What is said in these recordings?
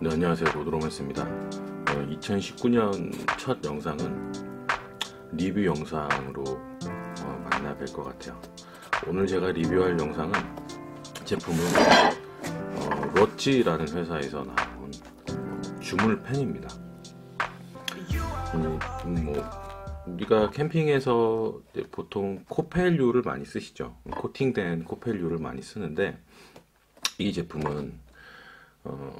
네, 안녕하세요. 로드로맨스입니다. 어, 2019년 첫 영상은 리뷰 영상으로 어, 만나 뵐 것 같아요. 오늘 제가 리뷰할 영상은 제품은 어, 러찌라는 회사에서 나온 주물 펜입니다. 음, 음, 뭐 우리가 캠핑에서 보통 코펠류를 많이 쓰시죠. 코팅된 코펠류를 많이 쓰는데 이 제품은 어,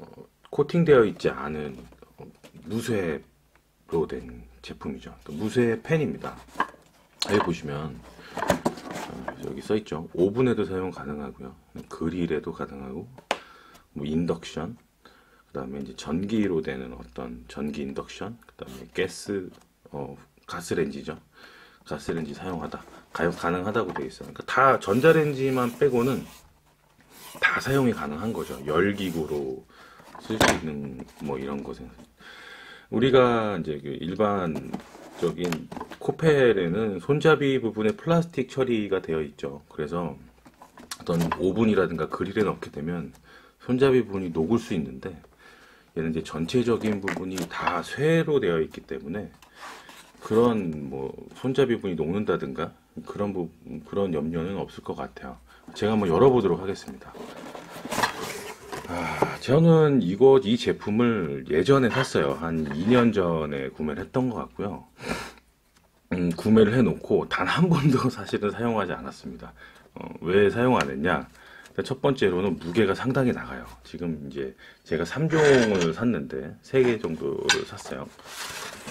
코팅되어 있지 않은 어, 무쇠로 된 제품이죠. 무쇠 펜입니다. 여기 보시면 어, 여기 써 있죠. 오븐에도 사용 가능하고요. 그릴에도 가능하고 뭐 인덕션 그다음에 이제 전기로 되는 어떤 전기 인덕션 그다음에 가스 어, 가스렌지죠. 가스렌지 사용하다 가, 가능하다고 되어 있어요. 그러니까 다 전자레인지만 빼고는 다 사용이 가능한 거죠. 열기구로 쓸 수 있는 뭐 이런 것은 우리가 이제 그 일반적인 코펠에는 손잡이 부분에 플라스틱 처리가 되어 있죠. 그래서 어떤 오븐이라든가 그릴에 넣게 되면 손잡이 부분이 녹을 수 있는데 얘는 이제 전체적인 부분이 다 쇠로 되어 있기 때문에 그런 뭐 손잡이 부분이 녹는다든가 그런 부 그런 염려는 없을 것 같아요. 제가 한번 열어보도록 하겠습니다. 아, 저는 이거 이 제품을 예전에 샀어요. 한 2년 전에 구매를 했던 것 같고요. 음, 구매를 해놓고 단 한 번도 사실은 사용하지 않았습니다. 어, 왜 사용 안 했냐? 첫 번째로는 무게가 상당히 나가요. 지금 이제 제가 3종을 샀는데 3개 정도를 샀어요.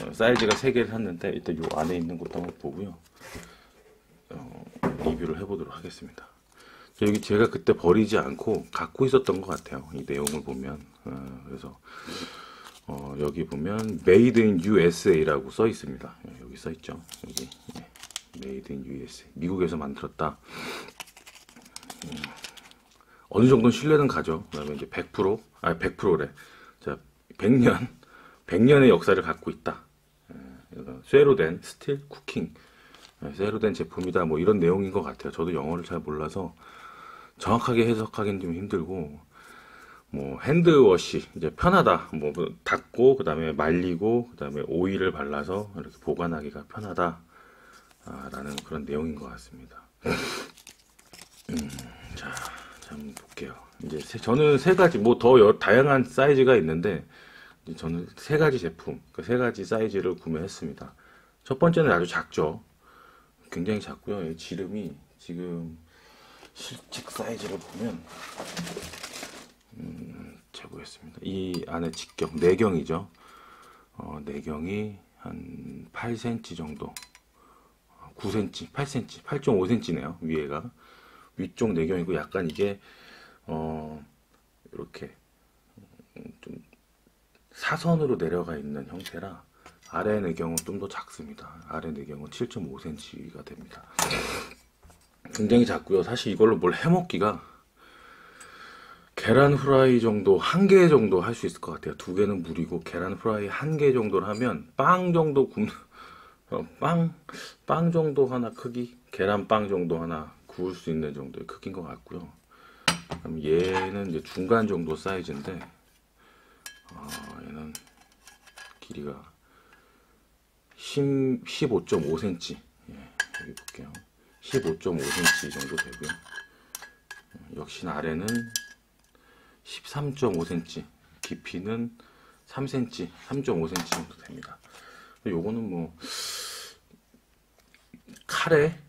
어, 사이즈가 3개를 샀는데 일단 이 안에 있는 것도 한번 보고요. 어, 리뷰를 해보도록 하겠습니다. 여기 제가 그때 버리지 않고 갖고 있었던 것 같아요. 이 내용을 보면. 어, 그래서 어, 여기 보면 Made in USA라고 써 있습니다. 여기 써 있죠. 여기 네. Made in USA. 미국에서 만들었다. 음. 어느 정도 신뢰는 가죠. 그다음에 이제 100%, 아 100%래. 자, 100년, 100년의 역사를 갖고 있다. 예, 쇠로 된 스틸 쿠킹, 예, 쇠로 된 제품이다. 뭐 이런 내용인 것 같아요. 저도 영어를 잘 몰라서 정확하게 해석하기는 좀 힘들고, 뭐 핸드워시 이제 편하다. 뭐 닦고 그 다음에 말리고 그 다음에 오일을 발라서 이렇게 보관하기가 편하다. 아, 라는 그런 내용인 것 같습니다. 음, 자. 한번 볼게요. 이제 저는 세 가지 뭐 더 다양한 사이즈가 있는데 저는 세 가지 제품, 그 세 가지 사이즈를 구매했습니다. 첫 번째는 아주 작죠. 굉장히 작고요. 지름이 지금 실직 사이즈를 보면 음, 재보겠습니다. 이 안에 직경 내경이죠. 어, 내경이 한 8cm 정도, 9cm, 8cm, 8.5cm네요. 위에가. 위쪽 내경이고 약간 이게 어 이렇게 좀 사선으로 내려가 있는 형태라 아래 내경은 좀 더 작습니다. 아래 내경은 7.5cm가 됩니다. 굉장히 작고요. 사실 이걸로 뭘 해먹기가 계란 후라이 정도 한 개 정도 할 수 있을 것 같아요. 두 개는 무리고 계란 후라이 한 개 정도를 하면 빵 정도 굽는 어, 빵, 빵 정도 하나 크기, 계란 빵 정도 하나 구울 수 있는 정도의 크기인 것 같고요. 그럼 얘는 이제 중간 정도 사이즈인데, 어, 얘는 길이가 15.5cm. 예, 여기 볼게요. 15.5cm 정도 되고요. 역시 아래는 13.5cm, 깊이는 3cm, 3.5cm 정도 됩니다. 요거는 뭐 카레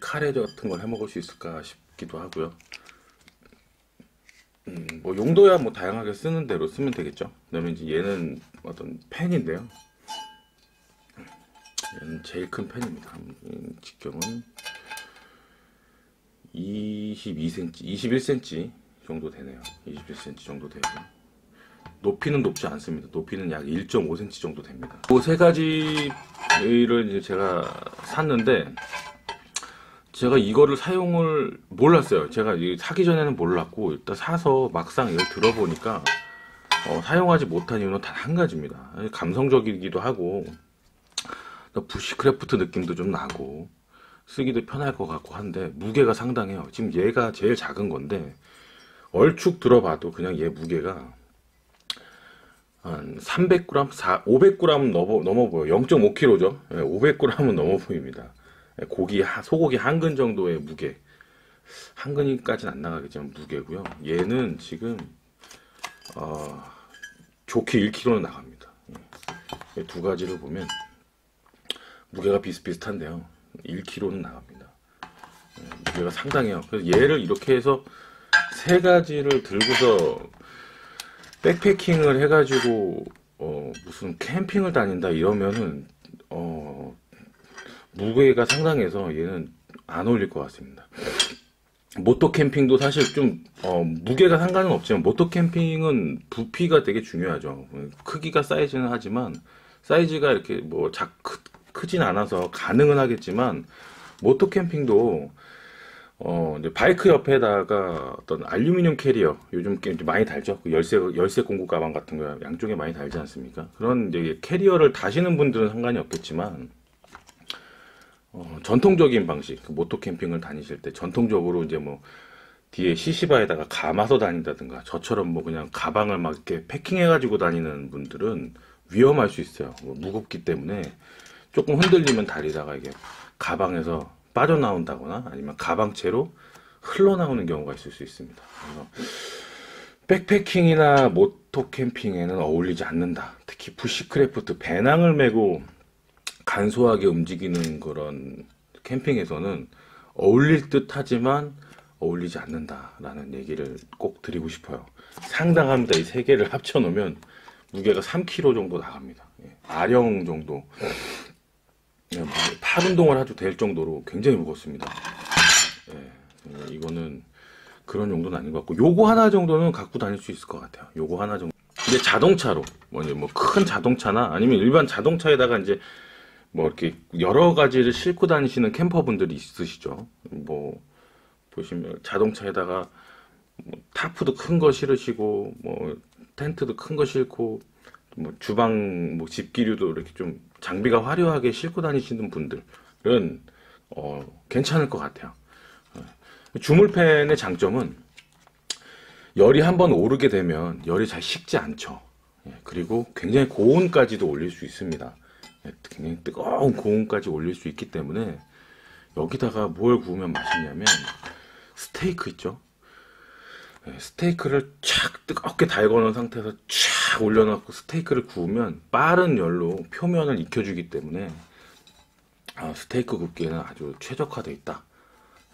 카레 같은 걸 해 먹을 수 있을까 싶기도 하고요. 음, 뭐 용도야 뭐 다양하게 쓰는 대로 쓰면 되겠죠. 그다음에 이제 얘는 어떤 펜인데요. 얘는 제일 큰 펜입니다. 직경은 22cm, 21cm 정도 되네요. 21cm 정도 되고 높이는 높지 않습니다. 높이는 약 1.5cm 정도 됩니다. 그 세 가지를 이제 제가 샀는데 제가 이거를 사용을 몰랐어요. 제가 사기 전에는 몰랐고 일단 사서 막상 이걸 들어보니까 어, 사용하지 못한 이유는 단 한 가지입니다. 감성적이기도 하고 부시크래프트 느낌도 좀 나고 쓰기도 편할 것 같고 한데 무게가 상당해요. 지금 얘가 제일 작은 건데 얼축 들어봐도 그냥 얘 무게가 한 300g, 4, 500g 넘어, 넘어 보여. 0.5kg죠. 500g은 넘어 보입니다. 예, 고기, 하- 소고기 한 근 정도의 무게. 한 근이까지는 안 나가겠지만 무게고요. 얘는 지금 어, 좋게 1kg는 나갑니다. 예. 이두 가지를 보면 무게가 비슷비슷한데요. 1kg는 나갑니다. 예, 무게가 상당해요. 그래서 얘를 이렇게 해서 세 가지를 들고서 백패킹을 해가지고 어, 무슨 캠핑을 다닌다 이러면은 어, 무게가 상당해서 얘는 안 어울릴 것 같습니다. 모토 캠핑도 사실 좀 어, 무게가 상관은 없지만 모토 캠핑은 부피가 되게 중요하죠. 크기가 사이즈는 하지만 사이즈가 이렇게 뭐 작, 크, 크진 않아서 가능은 하겠지만 모토 캠핑도 어, 이제 바이크 옆에다가 어떤 알루미늄 캐리어, 요즘 많이 달죠. 그 열쇠, 열쇠 공구 가방 같은 거 양쪽에 많이 달지 않습니까? 그런 이제 캐리어를 다시는 분들은 상관이 없겠지만, 어, 전통적인 방식, 그 모토 캠핑을 다니실 때 전통적으로 이제 뭐, 뒤에 시시바에다가 감아서 다닌다든가, 저처럼 뭐 그냥 가방을 막 이렇게 패킹해 가지고 다니는 분들은 위험할 수 있어요. 뭐 무겁기 때문에 조금 흔들리면 다리다가 이게 가방에서 빠져나온다거나 아니면 가방채로 흘러나오는 경우가 있을 수 있습니다. 그래서 백패킹이나 모토 캠핑에는 어울리지 않는다. 특히 부시크래프트 배낭을 메고 간소하게 움직이는 그런 캠핑에서는 어울릴 듯 하지만 어울리지 않는다라는 얘기를 꼭 드리고 싶어요. 상당합니다. 이 세 개를 합쳐놓으면 무게가 3kg 정도 나갑니다. 예, 아령 정도. 예, 뭐, 팔 운동을 해도 될 정도로 굉장히 무겁습니다. 예, 이거는 그런 정도는 아닌 것 같고, 요거 하나 정도는 갖고 다닐 수 있을 것 같아요. 요거 하나 정도. 자동차로, 뭐, 이제 뭐, 큰 자동차나 아니면 일반 자동차에다가 이제 뭐, 이렇게 여러 가지를 싣고 다니시는 캠퍼분들이 있으시죠. 뭐, 보시면 자동차에다가 뭐 타프도 큰 거 실으시고, 뭐, 텐트도 큰거 싣고, 뭐 주방 뭐 집기류도 이렇게 좀 장비가 화려하게 싣고 다니시는 분들은 어, 괜찮을 것 같아요. 어, 주물팬의 장점은 열이 한번 오르게 되면 열이 잘 식지 않죠. 예, 그리고 굉장히 고온까지도 올릴 수 있습니다. 예, 굉장히 뜨거운 고온까지 올릴 수 있기 때문에 여기다가 뭘 구우면 맛있냐면 스테이크 있죠. 예, 스테이크를 촥 뜨겁게 달궈놓은 상태에서 촥 올려놓고 스테이크를 구우면 빠른 열로 표면을 익혀주기 때문에 아, 스테이크 굽기에는 아주 최적화되어 있다.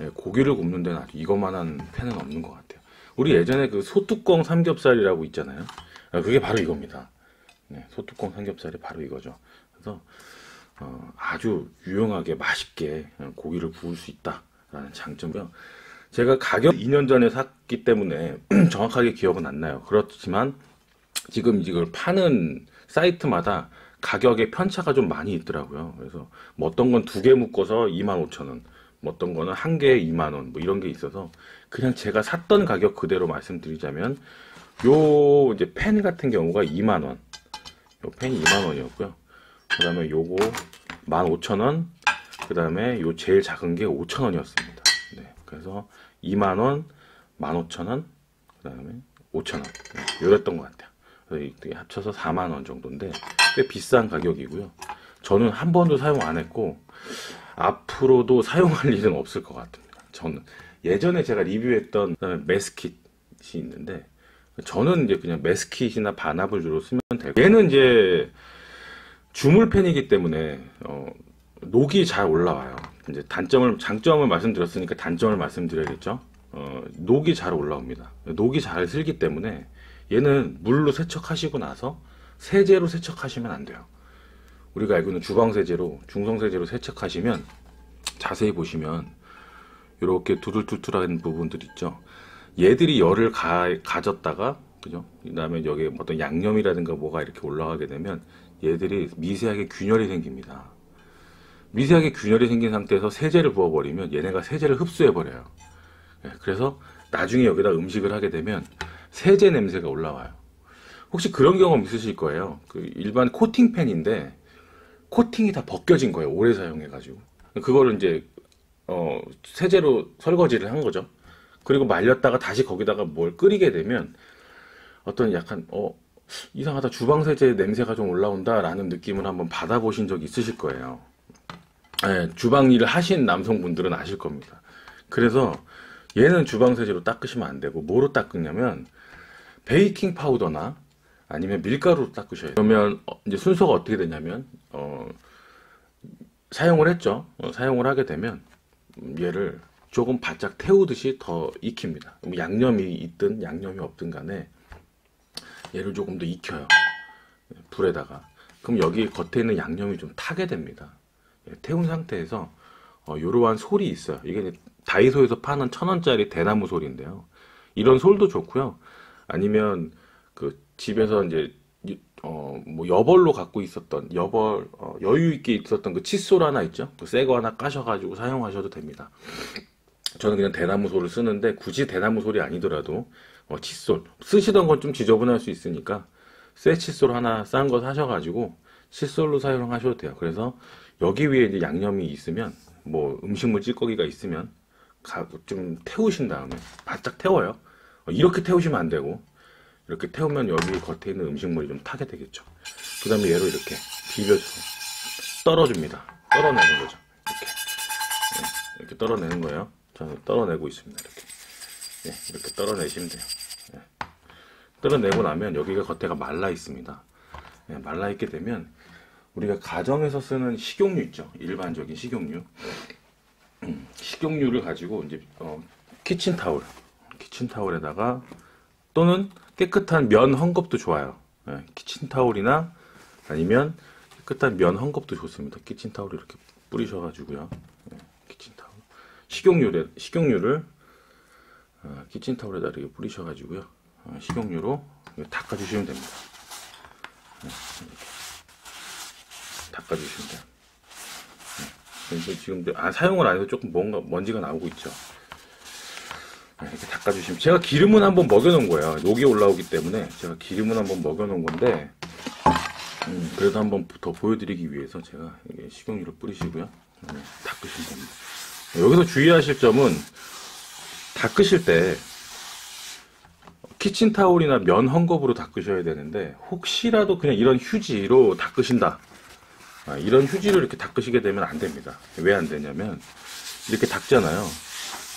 예, 고기를 굽는 데는 아주 이것만한 팬은 없는 것 같아요. 우리 예전에 그 소뚜껑 삼겹살이라고 있잖아요. 아, 그게 바로 이겁니다. 네, 소뚜껑 삼겹살이 바로 이거죠. 그래서 어, 아주 유용하게 맛있게 고기를 구울 수 있다라는 장점이요. 제가 가격 2년 전에 샀기 때문에 정확하게 기억은 안 나요. 그렇지만 지금 이걸 파는 사이트마다 가격의 편차가 좀 많이 있더라고요. 그래서 뭐 어떤 건 두 개 묶어서 25,000원, 뭐 어떤 거는 한 개에 2만원, 뭐 이런 게 있어서 그냥 제가 샀던 가격 그대로 말씀드리자면 요 이제 펜 같은 경우가 2만원, 요 펜이 2만원이었고요. 그 다음에 요거 15,000원, 그 다음에 요 제일 작은 게 5,000원이었습니다. 네, 그래서 2만원, 15,000원, 그 다음에 5,000원. 네, 요랬던 것 같아요. 그래서 합쳐서 4만원 정도인데 꽤 비싼 가격이고요. 저는 한 번도 사용 안 했고 앞으로도 사용할 일은 없을 것 같습니다. 저는 예전에 제가 리뷰했던 메스킷이 있는데 저는 이제 그냥 메스킷이나 반합을 주로 쓰면 되고 얘는 이제 주물팬이기 때문에 어, 녹이 잘 올라와요. 이제 단점을 장점을 말씀드렸으니까 단점을 말씀드려야겠죠. 어, 녹이 잘 올라옵니다. 녹이 잘 슬기 때문에 얘는 물로 세척하시고 나서 세제로 세척하시면 안 돼요. 우리가 알고 있는 주방 세제로 중성 세제로 세척하시면 자세히 보시면 이렇게 두들두들한 부분들 있죠. 얘들이 열을 가, 가졌다가 그죠? 그다음에 여기 어떤 양념이라든가 뭐가 이렇게 올라가게 되면 얘들이 미세하게 균열이 생깁니다. 미세하게 균열이 생긴 상태에서 세제를 부어버리면 얘네가 세제를 흡수해버려요. 예, 그래서 나중에 여기다 음식을 하게 되면 세제 냄새가 올라와요. 혹시 그런 경험 있으실 거예요. 그 일반 코팅팬인데 코팅이 다 벗겨진 거예요. 오래 사용해가지고. 그거를 이제 어, 세제로 설거지를 한 거죠. 그리고 말렸다가 다시 거기다가 뭘 끓이게 되면 어떤 약간 어, 이상하다 주방 세제 냄새가 좀 올라온다라는 느낌을 한번 받아보신 적 있으실 거예요. 네, 주방 일을 하신 남성분들은 아실 겁니다. 그래서 얘는 주방 세제로 닦으시면 안 되고 뭐로 닦으냐면 베이킹 파우더나 아니면 밀가루로 닦으셔야 돼요. 그러면 어, 이제 순서가 어떻게 되냐면 어, 사용을 했죠. 어, 사용을 하게 되면 얘를 조금 바짝 태우듯이 더 익힙니다. 뭐 양념이 있든 양념이 없든 간에 얘를 조금 더 익혀요. 불에다가. 그럼 여기 겉에 있는 양념이 좀 타게 됩니다. 예, 태운 상태에서 어, 이러한 솔이 있어요. 이게 다이소에서 파는 천 원짜리 대나무 솔인데요. 이런 솔도 좋고요. 아니면 그 집에서 이제 어 뭐 여벌로 갖고 있었던 여벌 어, 여유 있게 있었던 그 칫솔 하나 있죠. 그 새 거 하나 까셔가지고 사용하셔도 됩니다. 저는 그냥 대나무 솔을 쓰는데 굳이 대나무 솔이 아니더라도 어, 칫솔 쓰시던 건 좀 지저분할 수 있으니까 새 칫솔 하나 싼 거 사셔가지고 칫솔로 사용하셔도 돼요. 그래서 여기 위에 이제 양념이 있으면 뭐 음식물 찌꺼기가 있으면 가, 좀 태우신 다음에 바짝 태워요. 어, 이렇게 태우시면 안 되고 이렇게 태우면 여기 겉에 있는 음식물이 좀 타게 되겠죠. 그 다음에 얘로 이렇게 비벼서 떨어줍니다. 떨어내는 거죠. 이렇게 네, 이렇게 떨어내는 거예요. 저는 떨어내고 있습니다. 이렇게 네, 이렇게 떨어내시면 돼요. 네. 떨어내고 나면 여기가 겉에가 말라 있습니다. 네, 말라 있게 되면 우리가 가정에서 쓰는 식용유 있죠. 일반적인 식용유. 음, 식용유를 가지고 이제 어, 키친타올, 키친타올에다가 또는 깨끗한 면 헝겊도 좋아요. 예, 키친타올이나 아니면 깨끗한 면 헝겊도 좋습니다. 키친타올 이렇게 뿌리셔가지고요. 예, 키친타올. 식용유를, 식용유를 어, 키친타올에다 이렇게 뿌리셔가지고요. 어, 식용유로 닦아주시면 됩니다. 예, 닦아주시면 돼요. 예, 지금 아, 사용을 안 해서 조금 뭔가 먼지가 나오고 있죠. 네, 이렇게 닦아주시면. 제가 기름은 한번 먹여놓은 거예요. 녹이 올라오기 때문에 제가 기름은 한번 먹여놓은 건데 음, 그래도 한번 더 보여드리기 위해서 제가 식용유를 뿌리시고요. 네, 닦으시면 됩니다. 여기서 주의하실 점은 닦으실 때 키친타올이나 면 헝겊으로 닦으셔야 되는데 혹시라도 그냥 이런 휴지로 닦으신다 아, 이런 휴지로 이렇게 닦으시게 되면 안 됩니다 왜 안 되냐면 이렇게 닦잖아요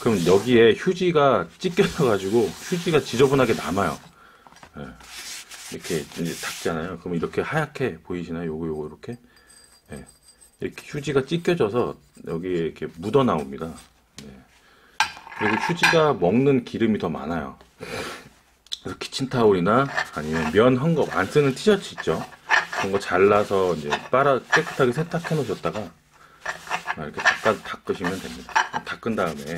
그럼 여기에 휴지가 찢겨져 가지고 휴지가 지저분하게 남아요. 네. 이렇게 이제 닦잖아요. 그럼 이렇게 하얗게 보이시나요? 요거 요거 이렇게 네. 이렇게 휴지가 찢겨져서 여기에 이렇게 묻어 나옵니다. 네. 그리고 휴지가 먹는 기름이 더 많아요. 그래서 키친타올이나 아니면 면 헝겊 안 쓰는 티셔츠 있죠? 그런 거 잘라서 이제 빨아 깨끗하게 세탁해 놓으셨다가 이렇게 닦아, 닦으시면 됩니다. 닦은 다음에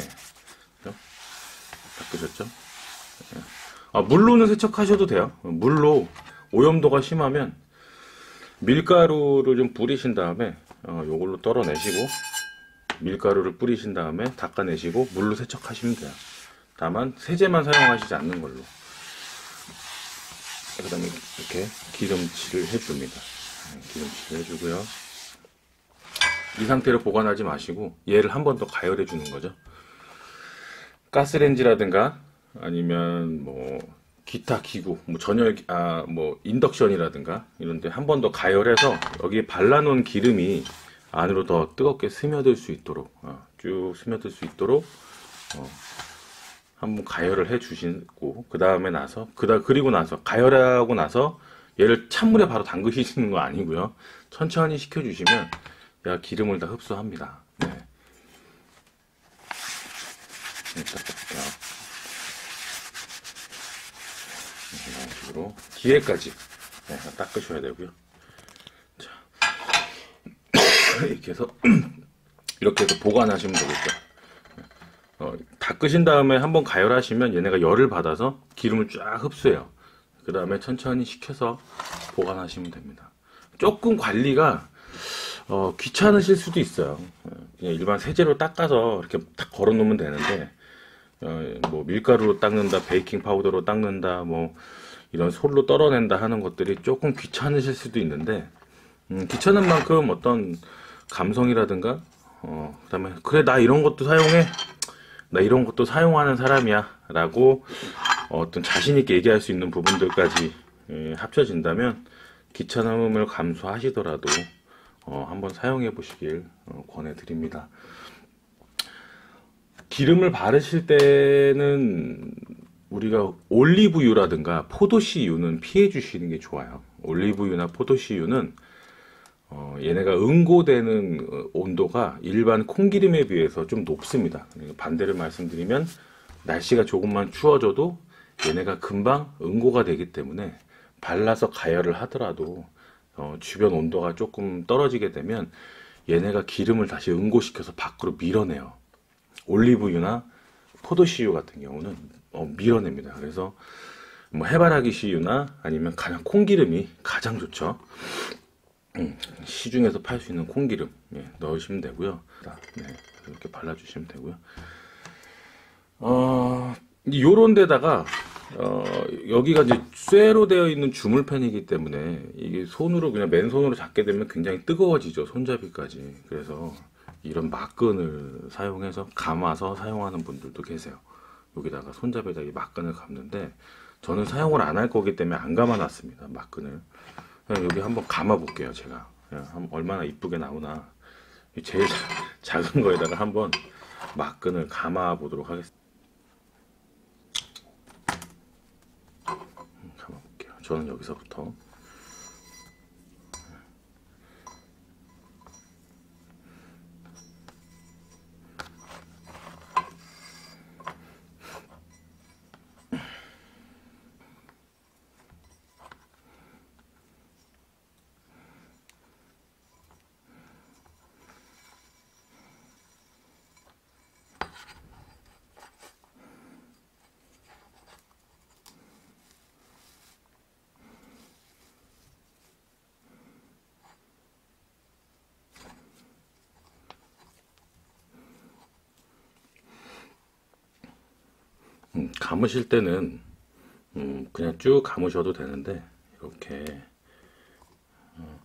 닦으셨죠? 예. 아, 물로는 세척하셔도 돼요. 물로 오염도가 심하면 밀가루를 좀 뿌리신 다음에 어, 요걸로 떨어내시고 밀가루를 뿌리신 다음에 닦아내시고 물로 세척하시면 돼요. 다만 세제만 사용하시지 않는 걸로. 그 다음에 이렇게 기름칠을 해줍니다. 예, 기름칠을 해주고요. 이 상태로 보관하지 마시고 얘를 한 번 더 가열해 주는 거죠. 가스렌지라든가 아니면 뭐 기타 기구, 뭐 전열 아 뭐 인덕션이라든가 이런데 한 번 더 가열해서 여기에 발라놓은 기름이 안으로 더 뜨겁게 스며들 수 있도록 어, 쭉 스며들 수 있도록 어, 한번 가열을 해 주시고 그 다음에 나서 그다 그리고 나서 가열하고 나서 얘를 찬물에 바로 담그시는 거 아니고요 천천히 식혀 주시면 얘가 기름을 다 흡수합니다. 네. 이런 식으로 뒤에까지 네, 닦으셔야 되고요. 자, 이렇게 해서 이렇게 해서 보관하시면 되겠죠. 어, 닦으신 다음에 한번 가열하시면 얘네가 열을 받아서 기름을 쫙 흡수해요. 그 다음에 천천히 식혀서 보관하시면 됩니다. 조금 관리가 어, 귀찮으실 수도 있어요. 어, 그냥 일반 세제로 닦아서 이렇게 딱 걸어 놓으면 되는데, 어, 뭐 밀가루로 닦는다, 베이킹 파우더로 닦는다, 뭐 이런 솔로 떨어낸다 하는 것들이 조금 귀찮으실 수도 있는데, 음, 귀찮은 만큼 어떤 감성이라든가, 어, 그 다음에, 그래, 나 이런 것도 사용해. 나 이런 것도 사용하는 사람이야. 라고 어떤 자신있게 얘기할 수 있는 부분들까지 예, 합쳐진다면 귀찮음을 감수하시더라도 어, 한번 사용해 보시길 어, 권해드립니다. 기름을 바르실 때는 우리가 올리브유라든가 포도씨유는 피해 주시는 게 좋아요. 올리브유나 포도씨유는 어, 얘네가 응고되는 어, 온도가 일반 콩기름에 비해서 좀 높습니다. 반대를 말씀드리면 날씨가 조금만 추워져도 얘네가 금방 응고가 되기 때문에 발라서 가열을 하더라도 어, 주변 온도가 조금 떨어지게 되면 얘네가 기름을 다시 응고시켜서 밖으로 밀어내요. 올리브유나 포도씨유 같은 경우는 어, 밀어냅니다. 그래서 뭐 해바라기 씨유나 아니면 가장 콩기름이 가장 좋죠. 음, 시중에서 팔 수 있는 콩기름 예, 넣으시면 되고요. 네, 이렇게 발라주시면 되고요. 어, 요런 데다가 어, 여기가 이제 쇠로 되어 있는 주물팬이기 때문에 이게 손으로 그냥 맨손으로 잡게 되면 굉장히 뜨거워지죠. 손잡이까지. 그래서 이런 막근을 사용해서 감아서 사용하는 분들도 계세요. 여기다가 손잡이에다 이 막근을 감는데 저는 사용을 안 할 거기 때문에 안 감아놨습니다. 막근을. 그냥 여기 한번 감아 볼게요. 제가 한번 얼마나 이쁘게 나오나 이 제일 자- 작은 거에다가 한번 막근을 감아 보도록 하겠습니다. 음, 감아 볼게요. 저는 여기서부터 음, 감으실 때는 음, 그냥 쭉 감으셔도 되는데 이렇게 어,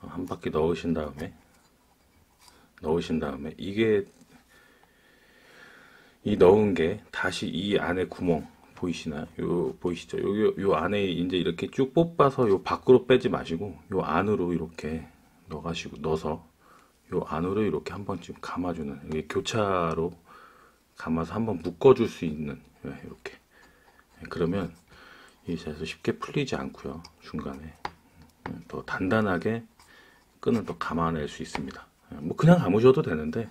한 바퀴 넣으신 다음에 넣으신 다음에 이게 이 넣은 게 다시 이 안에 구멍 보이시나요? 요 보이시죠? 요, 요 안에 이제 이렇게 쭉 뽑아서 요 밖으로 빼지 마시고 요 안으로 이렇게 넣어가시고 넣어서 요 안으로 이렇게 한 번쯤 감아주는 이게 교차로 감아서 한번 묶어줄 수 있는 예, 이렇게. 예, 그러면 이 자에서 쉽게 풀리지 않고요 중간에. 음, 더 단단하게 끈을 더 감아낼 수 있습니다. 예, 뭐 그냥 감으셔도 되는데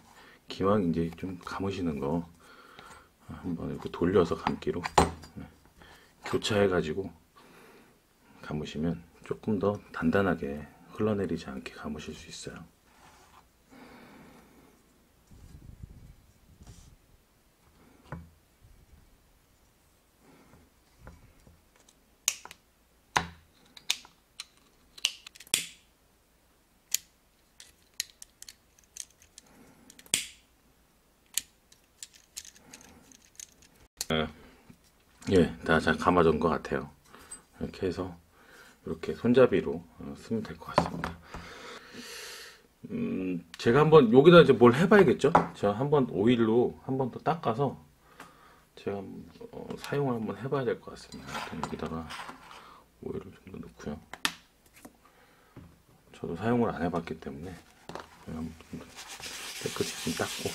기왕 이제 좀 감으시는 거 한번 이렇게 돌려서 감기로 예, 교차해 가지고 감으시면 조금 더 단단하게 흘러내리지 않게 감으실 수 있어요 예, 다 잘 감아진 것 같아요. 이렇게 해서 이렇게 손잡이로 어, 쓰면 될 것 같습니다. 음, 제가 한번 여기다 이제 뭘 해봐야겠죠? 제가 한번 오일로 한번 더 닦아서 제가 어, 사용을 한번 해봐야 될 것 같습니다. 여기다가 오일을 좀 더 넣고요. 저도 사용을 안 해봤기 때문에 한번 깨끗이 좀 닦고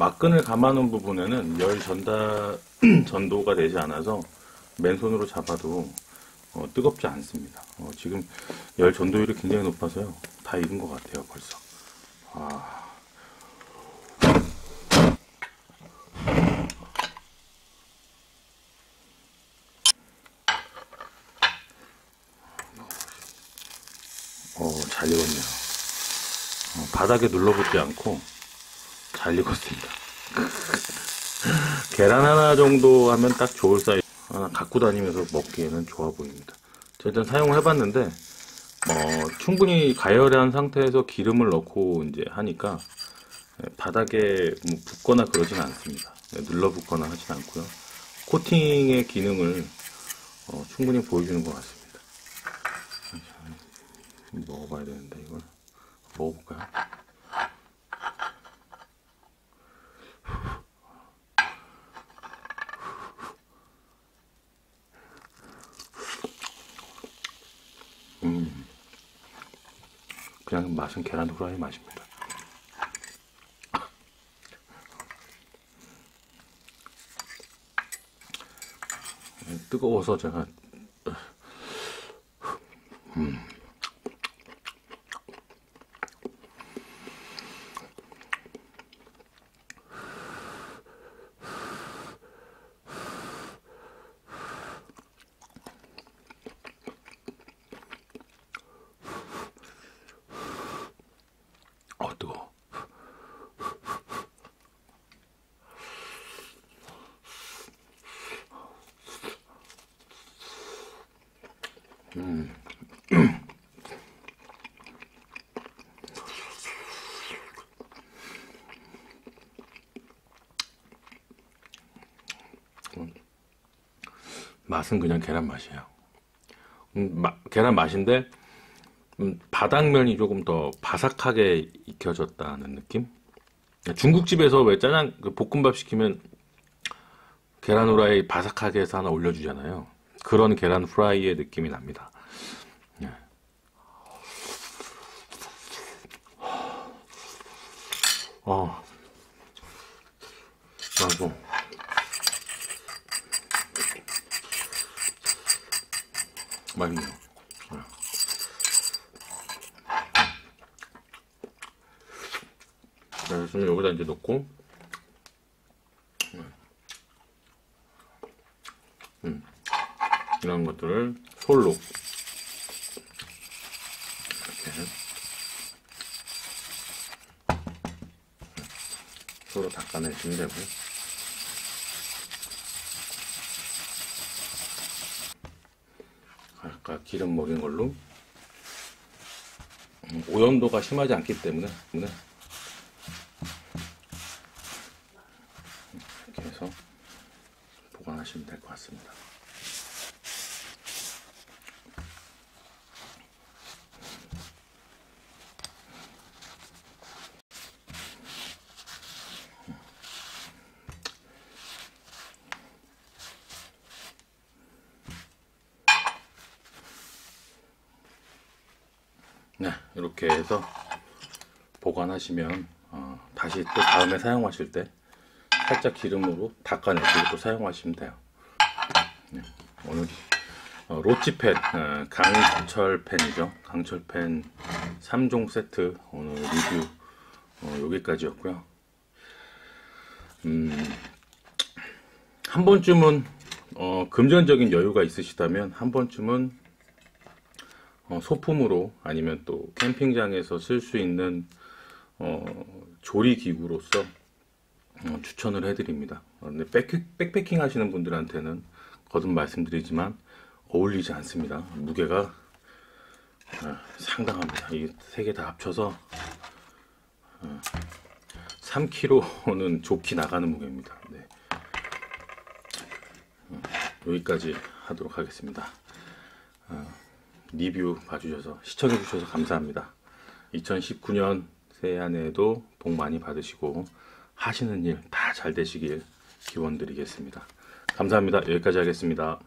막근을 감아놓은 부분에는 열 전다, 전도가 되지 않아서 맨손으로 잡아도 어, 뜨겁지 않습니다. 어, 지금 열 전도율이 굉장히 높아서요. 다 익은 것 같아요, 벌써. 아. 어, 잘 익었네요. 어, 바닥에 눌러붙지 않고 잘 익었습니다. 계란 하나 정도 하면 딱 좋을 사이즈 하나 갖고 다니면서 먹기에는 좋아 보입니다. 일단 사용을 해봤는데 어, 충분히 가열한 상태에서 기름을 넣고 이제 하니까 예, 바닥에 뭐 붓거나 그러진 않습니다. 네, 눌러붙거나 하진 않고요. 코팅의 기능을 어, 충분히 보여주는 것 같습니다. 먹어봐야 되는데 이걸 먹어볼까요? 맛은 계란 후라이 맛입니다. 뜨거워서 제가 어 뜨거. 맛은 그냥 계란 맛이에요. 음, 마- 계란 맛인데 음, 바닥면이 조금 더 바삭하게 익혀졌다는 느낌? 중국집에서 왜 짜장 그 볶음밥 시키면 계란 후라이 바삭하게 해서 하나 올려주잖아요. 그런 계란 후라이의 느낌이 납니다. 아이고. 자, 그래서 여기다 이제 넣고, 음, 이런 것들을 솔로. 이렇게. 솔로 닦아내시면 되고요. 아까 기름 먹인 걸로 음, 오염도가 심하지 않기 때문에 때문에 이렇게 해서 보관하시면 될 것 같습니다. 네, 이렇게 해서 보관하시면 어, 다시 또 다음에 사용하실 때 살짝 기름으로 닦아내시고 또 사용하시면 돼요. 네, 오늘 어, 로치펜 어, 강철 펜이죠. 강철 펜 3종 세트 오늘 리뷰 어, 여기까지였고요. 음, 한 번쯤은 어, 금전적인 여유가 있으시다면 한 번쯤은 어, 소품으로 아니면 또 캠핑장에서 쓸 수 있는 어, 조리 기구로서 어, 추천을 해드립니다. 어, 근데 백, 백패 킹 하시는 분들한테는 거듭 말씀드리지만 어울리지 않습니다. 무게가 어, 상당합니다. 이 세 개 다 합쳐서 어, 3kg는 좋게 나가는 무게입니다. 네. 어, 여기까지 하도록 하겠습니다. 리뷰 봐주셔서 시청해주셔서 감사합니다. 2019년 새해한해에도 복 많이 받으시고 하시는 일 다 잘 되시길 기원 드리겠습니다. 감사합니다. 여기까지 하겠습니다.